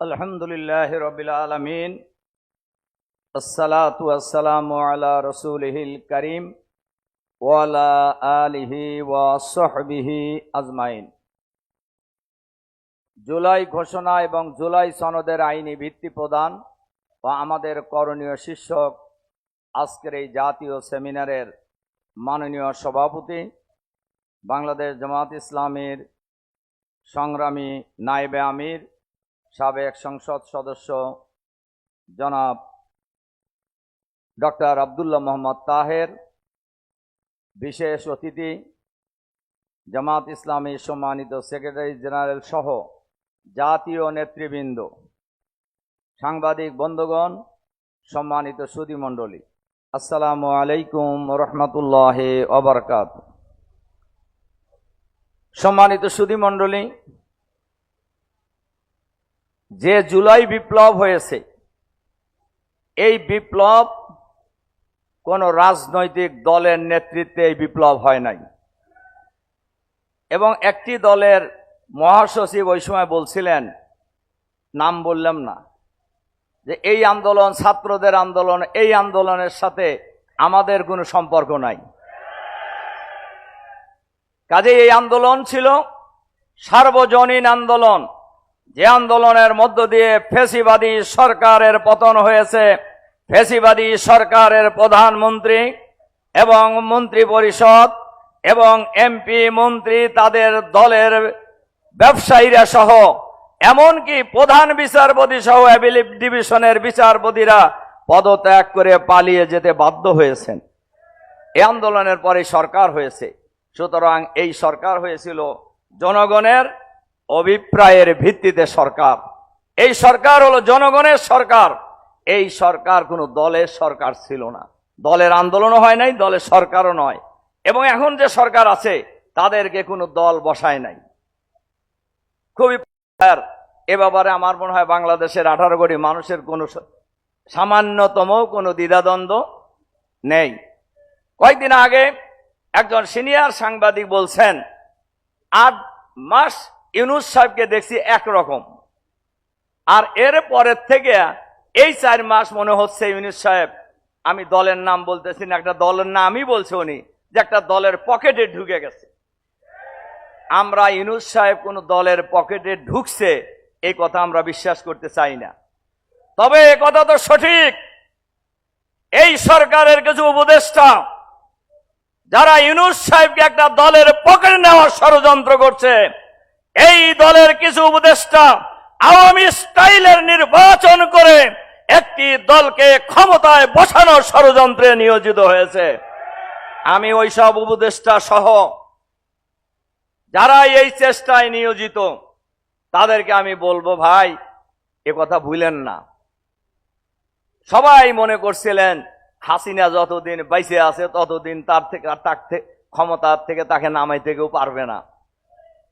আলহামদুলিল্লাহ রবিল আলমিন। আসসালাতু আসসালামু আলা রসুলহিল করিম ওয়ালা আলিহি ওয়াসহবিহি আজমাইন। জুলাই ঘোষণা এবং জুলাই সনদের আইনি ভিত্তি প্রদান ও আমাদের করণীয় শীর্ষক আজকের এই জাতীয় সেমিনারের মাননীয় সভাপতি বাংলাদেশ জামাত ইসলামের সংগ্রামী নাইবে আমির সাবেক সংসদ সদস্য জনাব ডক্টর আবদুল্লাহ মোহাম্মদ তাহের, বিশেষ অতিথি জামাত ইসলামী সম্মানিত সেক্রেটারি জেনারেল সহ জাতীয় নেতৃবৃন্দ, সাংবাদিক বন্ধুগণ, সম্মানিত সুধীমণ্ডলী আসসালামু আলাইকুম রহমতুল্লাহ অবরকাত সম্মানিত সুধীমণ্ডলী যে জুলাই বিপ্লব হয়েছে, এই বিপ্লব কোন রাজনৈতিক দলের নেতৃত্বে এই বিপ্লব হয় নাই। এবং একটি দলের মহাসচিব ওই সময় বলছিলেন, নাম বললাম না, যে এই আন্দোলন, ছাত্রদের আন্দোলন, এই আন্দোলনের সাথে আমাদের কোনো সম্পর্ক নাই। কাজে এই আন্দোলন ছিল সার্বজনীন আন্দোলন। যে আন্দোলনের মধ্য দিয়ে ফেসিবাদী সরকারের পতন হয়েছে, ফেসিবাদী সরকারের প্রধানমন্ত্রী এবং মন্ত্রী পরিষদ এবং এমপি মন্ত্রী তাদের দলের ব্যবসায়ীরা সহ, এমনকি প্রধান বিচারপতি সহ ডিভিশনের বিচারপতিরা পদত্যাগ করে পালিয়ে যেতে বাধ্য হয়েছেন। এই আন্দোলনের পরে সরকার হয়েছে। সুতরাং এই সরকার হয়েছিল জনগণের অভিপ্রায়ের ভিত্তিতে সরকার। এই সরকার হলো জনগণের সরকার। এই সরকার কোনো দলের সরকার ছিল না। দলের আন্দোলনও হয় নাই, দলের সরকারও নয়। এবং এখন যে সরকার আছে, তাদেরকে কোনো দল বসায় নাই। খুবই এ ব্যাপারে আমার মনে হয় বাংলাদেশের আঠারো কোটি মানুষের কোনো সামান্যতম কোনো দ্বিধাদ্বন্দ্ব নেই। কয়েকদিন আগে একজন সিনিয়র সাংবাদিক বলছেন, আট মাস ইউনুস সাহেবকে দেখছি একরকম। আর এর পরের থেকে এই চার মাস মনে হচ্ছে ইউনুস সাহেব, আমি দলের নাম বলতেছি না, একটা দলের নামই বলছে উনি, যে একটা দলের পকেটে ঢুকে গেছে। আমরা ইউনুস সাহেব কোন দলের পকেটে ঢুকছে, এই কথা আমরা বিশ্বাস করতে চাই না। তবে এ কথা তো সঠিক। এই সরকারের কিছু উপদেষ্টা, যারা ইউনুস সাহেবকে একটা দলের পকেটে নেওয়ার ষড়যন্ত্র করছে এই দলের কিছু উপদেষ্টা আওয়ামী স্টাইলের নির্বাচন করে একটি দলকে ক্ষমতায় বসানোর ষড়যন্ত্রে নিয়োজিত হয়েছে। আমি ওইসব উপদেষ্টা সহ যারা এই চেষ্টায় নিয়োজিত, তাদেরকে আমি বলব, ভাই, এ কথা ভুলেন না। সবাই মনে করছিলেন, হাসিনা যতদিন বাইসে আছে, ততদিন তার থেকে তার থেকে ক্ষমতার থেকে তাকে নামাইতে কেউ পারবে না।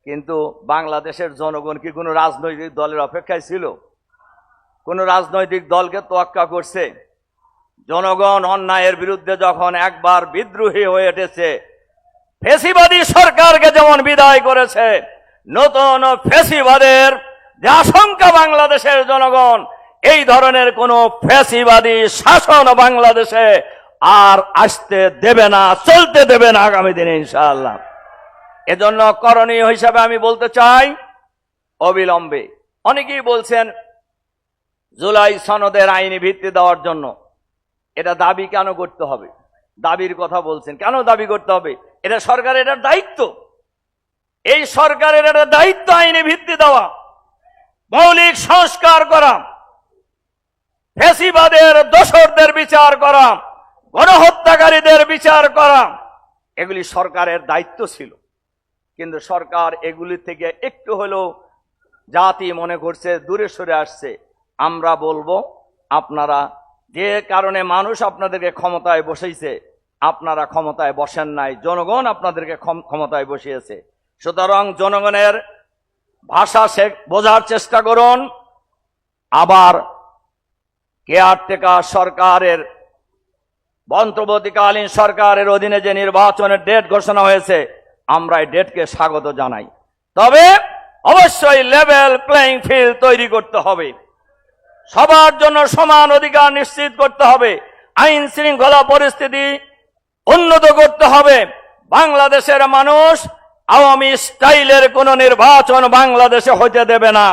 কিন্তু বাংলাদেশের জনগণ কি কোনো রাজনৈতিক দলের অপেক্ষায় ছিল? কোনো রাজনৈতিক দলকে তোয়াক্কা করছে? জনগণ অন্যায়ের বিরুদ্ধে যখন একবার বিদ্রোহী হয়ে উঠেছে, ফেসিবাদী সরকারকে যেমন বিদায় করেছে, নতুন ফেসিবাদের যে আশঙ্কা বাংলাদেশের জনগণ, এই ধরনের কোন ফেসিবাদী শাসন বাংলাদেশে আর আসতে দেবে না, চলতে দেবে না আগামী দিনে ইনশাআল্লাহ। এজন্য করণীয় হিসাবে আমি বলতে চাই, অবিলম্বে। অনেকেই বলছেন, জুলাই সনদের আইনি ভিত্তি দেওয়ার জন্য। এটা দাবি কেন করতে হবে? দাবির কথা বলছেন। কেন দাবি করতে হবে? এটা সরকারের এটা দায়িত্ব। এই সরকারের একটা দায়িত্ব আইনি ভিত্তি দেওয়া। মৌলিক সংস্কার করা। ফেসিবাদের দোসরদের বিচার করা। গণহত্যাকারীদের বিচার করা। এগুলি সরকারের দায়িত্ব ছিল। কিন্তু সরকার এগুলি থেকে একটু হলেও জাতি মনে করছে, দূরে সরে আসছে। আমরা বলব, আপনারা যে কারণে মানুষ আপনাদেরকে ক্ষমতায় বসেছে আপনারা ক্ষমতায় বসেন নাই। জনগণ আপনাদেরকে ক্ষম- ক্ষমতায় বসিয়েছে। সুতরাং জনগণের ভাষা সে, বোঝার চেষ্টা করুন। আবার কেয়ারটেকার সরকারের অন্তর্বর্তীকালীন সরকারের অধীনে যে নির্বাচনের ডেট ঘোষণা হয়েছে আমরা এই ডেটকে স্বাগত জানাই। তবে অবশ্যই লেভেল প্লেইং ফিল্ড তৈরি করতে হবে। সবার জন্য সমান অধিকার নিশ্চিত করতে হবে। আইন শৃঙ্খলা পরিস্থিতি উন্নত করতে হবে। বাংলাদেশের মানুষ আওয়ামী স্টাইলের কোন নির্বাচন বাংলাদেশে হইতে দেবে না।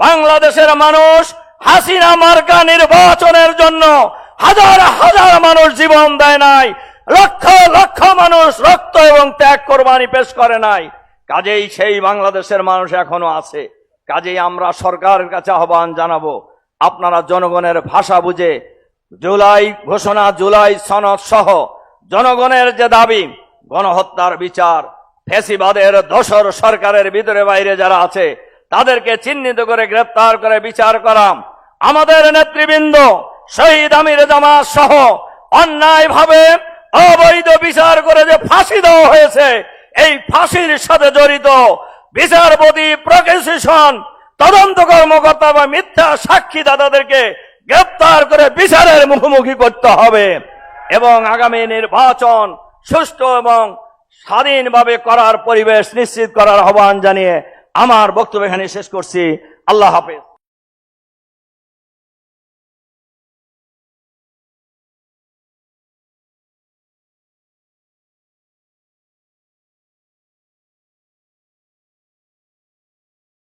বাংলাদেশের মানুষ হাসিনা মার্কা নির্বাচনের জন্য হাজার হাজার মানুষ জীবন দেয় নাই। লক্ষ লক্ষ মানুষ রক্ত এবং ত্যাগ কোরবানি পেশ করে নাই। কাজেই সেই বাংলাদেশের মানুষ এখনও আছে। কাজেই আমরা সরকারের কাছে আহ্বান জানাব, আপনারা জনগণের ভাষা বুঝে, জুলাই ঘোষণা, জুলাই সনদ সহ জনগণের যে দাবি, গণহত্যার বিচার, ফেসিবাদের দোসর সরকারের ভিতরে বাইরে যারা আছে, তাদেরকে চিহ্নিত করে গ্রেপ্তার করে বিচার করাম। আমাদের নেতৃবৃন্দ শহীদ আমির জামাত সহ অন্যায়ভাবে অবৈধ বিচার করে যে ফাঁসি দেওয়া হয়েছে, এই ফাঁসির সাথে জড়িত বিচারপতি প্রকিউশন তদন্ত কর্মকর্তা বা মিথ্যা সাক্ষী দাদাদেরকে গ্রেপ্তার করে বিচারের মুখোমুখি করতে হবে এবং আগামী নির্বাচন সুষ্ঠু এবং স্বাধীনভাবে করার পরিবেশ নিশ্চিত করার আহ্বান জানিয়ে আমার বক্তব্য এখানে শেষ করছি। আল্লাহ হাফেজ।